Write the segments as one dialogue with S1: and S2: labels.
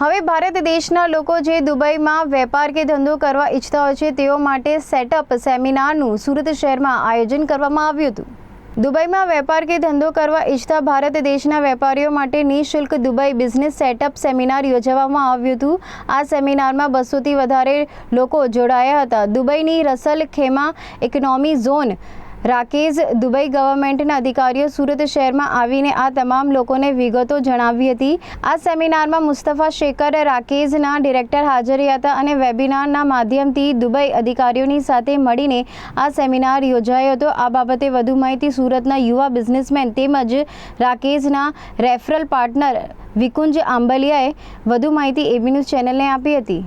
S1: હવે ભારત દેશના લોકો જે દુબઈમાં વેપાર કે ધંધો કરવા ઈચ્છતા હોય છે, તેઓ માટે સેટઅપ સેમિનારનું સુરત શહેરમાં આયોજન કરવામાં આવ્યું હતું. દુબઈમાં વેપાર કે ધંધો કરવા ઈચ્છતા ભારત દેશના વેપારીઓ માટે નિઃશુલ્ક દુબઈ બિઝનેસ સેટઅપ સેમિનાર યોજવામાં આવ્યું હતું. આ સેમિનારમાં બસોથી વધારે લોકો જોડાયા હતા. દુબઈની Ras al Khaimah economy zone RAKEZ Dubai ગવર્મેન્ટના અધિકારીઓ સુરત શહેરમાં આવીને આ તમામ લોકોને વિગતો જણાવી હતી. આ સેમિનારમાં મુસ્તફા શેખર રાકેશના ડિરેક્ટર હાજર હતા અને વેબિનારના માધ્યમથી દુબઈ અધિકારીઓની સાથે મળીને આ સેમિનાર યોજાયો હતો. આ બાબતે વધુ માહિતી સુરતના યુવા બિઝનેસમેન તેમજ રાકેશના રેફરલ પાર્ટનર વિકુંજ આંબલિયાએ વધુ માહિતી એબી ન્યૂઝ ચેનલને આપી હતી.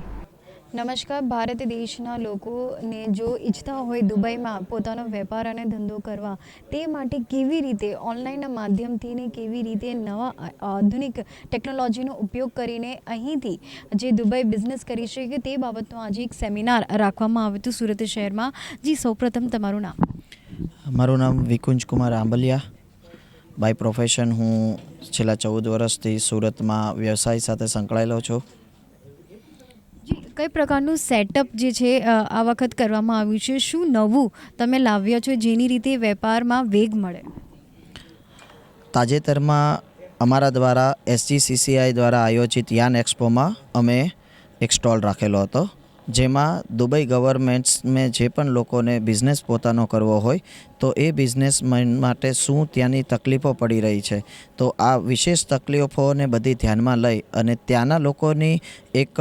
S1: નમસ્કાર. ભારત દેશના લોકોને જો ઈચ્છતા હોય દુબઈમાં પોતાનો વેપાર અને ધંધો કરવા, તે માટે કેવી રીતે ઓનલાઈનના માધ્યમથી ને કેવી રીતે નવા આધુનિક ટેકનોલોજીનો ઉપયોગ કરીને અહીંથી જે દુબઈ બિઝનેસ કરી શકે તે બાબતનો આજે એક સેમિનાર રાખવામાં આવ્યું હતું સુરત શહેરમાં. જી, સૌપ્રથમ તમારું નામ?
S2: મારું નામ વિકુંજ કુમાર આંબલિયા. બાય પ્રોફેશન હું છેલ્લા ચૌદ વર્ષથી સુરતમાં વ્યવસાય સાથે સંકળાયેલો છું.
S1: કઈ પ્રકારનું સેટઅપ જે છે આ વખત કરવામાં આવ્યું છે? શું નવું તમે લાવ્યા છો જેની રીતે વેપારમાં વેગ મળે?
S2: તાજેતરમાં અમારા દ્વારા એસજીસીસીઆઈ દ્વારા આયોજિત યાન એક્સપોમાં અમે એક સ્ટોલ રાખેલો હતો, જેમાં દુબઈ ગવર્મેન્ટ્સને જે પણ લોકોને બિઝનેસ પોતાનો કરવો હોય, તો એ બિઝનેસમેન માટે શું ત્યાંની તકલીફો પડી રહી છે. તો આ વિશેષ તકલીફોને બધી ધ્યાનમાં લઈ અને ત્યાંના લોકોની એક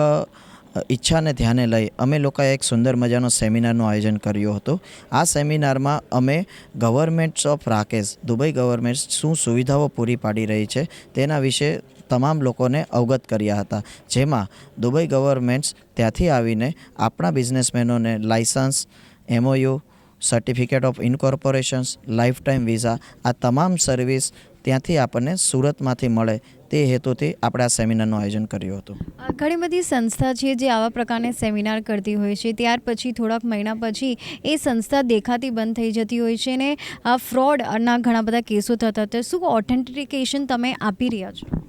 S2: ઈચ્છાને ધ્યાને લઈ અમે લોકોએ એક સુંદર મજાનો સેમિનારનું આયોજન કર્યું હતું. આ સેમિનારમાં અમે governments of RAKEZ, Dubai government શું સુવિધાઓ પૂરી પાડી રહી છે તેના વિશે તમામ લોકોને અવગત કર્યા હતા. જેમાં દુબઈ ગવર્મેન્ટ્સ ત્યાંથી આવીને આપણા બિઝનેસમેનોને license, MOU, certificate of incorporations life time visa, આ તમામ સર્વિસ ત્યાંથી આપણને સુરતમાંથી મળે તે હેતુથી આપણે આ સેમિનારનું આયોજન કર્યું હતું.
S1: ઘણી બધી સંસ્થા છે જે આવા પ્રકારના સેમિનાર કરતી હોય છે. ત્યાર પછી થોડાક મહિના પછી એ સંસ્થા દેખાતી બંધ થઈ જતી હોય છે ને આ ફ્રોડના ઘણા બધા કેસો થતા હતા. શું ઓથેન્ટિકેશન તમે આપી રહ્યા છો?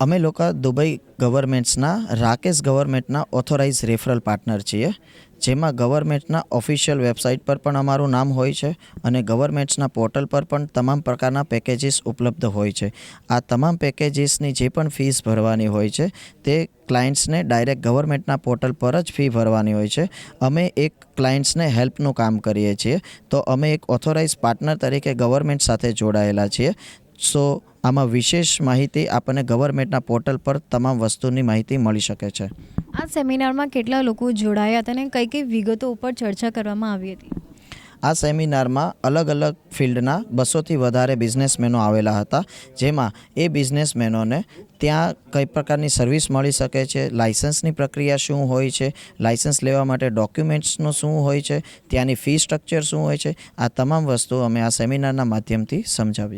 S2: અમે લોકો દુબઈ ગવર્મેન્ટ્સના રાકેશ ગવર્મેન્ટના ઓથોરાઇઝ રેફરલ પાર્ટનર છીએ. જેમાં ગવર્મેન્ટના ઓફિશિયલ વેબસાઇટ પર પણ અમારું નામ હોય છે અને ગવર્મેન્ટ્સના પોર્ટલ પર પણ તમામ પ્રકારના પેકેજીસ ઉપલબ્ધ હોય છે. આ તમામ પેકેજીસની જે પણ ફીસ ભરવાની હોય છે, તે ક્લાયન્ટ્સને ડાયરેક્ટ ગવર્મેન્ટના પોર્ટલ પર જ ફી ભરવાની હોય છે. અમે એક ક્લાયન્ટ્સને હેલ્પનું કામ કરીએ છીએ. તો અમે એક ઓથોરાઇઝ પાર્ટનર તરીકે ગવર્મેન્ટ સાથે જોડાયેલા છીએ. સો આમાં વિશેષ માહિતી આપણને ગવર્મેન્ટના પોર્ટલ પર તમામ વસ્તુની માહિતી મળી શકે છે.
S1: આ સેમિનારમાં કેટલા લોકો જોડાયા હતા અને કઈ કઈ વિગતો ઉપર ચર્ચા કરવામાં આવી હતી?
S2: આ સેમિનારમાં અલગ અલગ ફિલ્ડના બસોથી વધારે બિઝનેસમેનો આવેલા હતા જેમાં એ બિઝનેસમેનોને ત્યાં કઈ પ્રકારની સર્વિસ મળી શકે છે લાઇસન્સની પ્રક્રિયા શું હોય છે લાઇસન્સ લેવા માટે ડોક્યુમેન્ટ્સનું શું હોય છે ત્યાંની ફી સ્ટ્રક્ચર શું હોય છે આ તમામ વસ્તુ અમે આ સેમિનારના માધ્યમથી સમજાવી